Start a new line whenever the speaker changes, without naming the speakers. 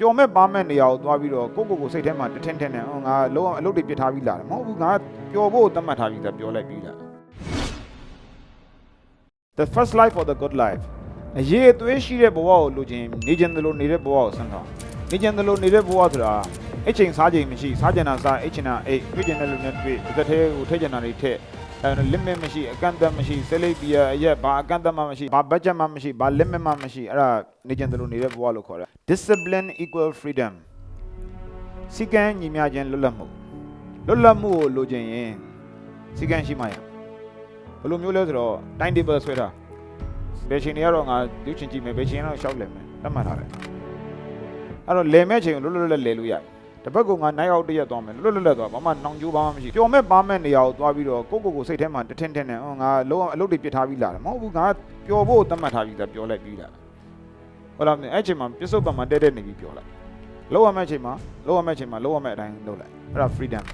ပျော်မဲ့ပါမဲ့နေရာကိုသွားပြီးတော့ကိုကိုကိုစိတ်ထဲမှာတထင်းထင်းနဲ့ဟောငါလုံးဝအလုပ်တွေပြစ်ထားပြီးလာတယ်မဟုတ်ဘူးငါပျော်ဖို့သတ်မှတ်ထားပြီးသားပျော်လိုက်ပြီးလာ The first life for the good life အရေးအသွေးရှိတဲ့ဘဝကိုလိုချင်နေချင်သလိုနေတဲ့ဘဝကိုဆန်းထားနေချင်သလိုနေတဲ့ဘဝဆိုတာအချိန်စားချိန်မရှိစားကြင်တာစားအိတ်ချင်တာအိတ်တွေ့ချင်တဲ့လူနဲ့တွေ့တစ်သက်သေးကိုထိချင်တာတွေထည့်အဲ limit မရှိအကန့်အသတ်မရှိစလိပ်ပြအရက်ဘာအကန့်အသတ်မှမရှိဘာ budget မှမရှိဘာ limit မှမရှိအဲ့ဒါနေချင်သလိုနေတဲ့ဘဝလို့ခေါ်တယ် discipline equal freedom စီကံညီမျှခြင်းလွတ်လပ်မှုလွတ်လပ်မှုကိုလိုချင်ရင်စီကံရှိမှရဘယ်လိုမျိုးလဲဆိုတော့ time table ဆွဲထားဘယ်ချိန်တွေကတော့ငါလူချင်းကြည့်မယ်ဘယ်ချိန်ကတော့ရှောက်လည်မယ်တတ်မှတ်ထားတယ်အဲ့တော့လည်မဲ့ချိန်ကိုလွတ်လွတ်လပ်လပ်လည်လို့ရတယ် တစ်ဘက်ကငါနိုင်အောင်တရက်သွားမယ်လွတ်လွတ်လပ်သွားဘာမှနှောင်ကြိုးဘာမှမရှိပျော်မဲ့ပါမဲ့နေရာကိုသွားပြီးတော့ကိုကိုကိုစိတ်ထဲမှာတထင်းထင်းနဲ့ဟောငါလုံးဝအလုပ်တွေပြစ်ထားပြီးလာတယ်မဟုတ်ဘူးငါပျော်ဖို့သတ်မှတ်ထားပြီးသားပျော်လိုက်ပြီးလာဟုတ်လားအဲ့ချိန်မှာပြစ္ဆုတ်ပံမှာတဲတဲနေပြီးပျော်လိုက်လောက်ရမယ့်ချိန်မှာလောက်ရမယ့်ချိန်မှာလောက်ရမယ့်အတိုင်းလုပ်လိုက်အဲ့ဒါ freedom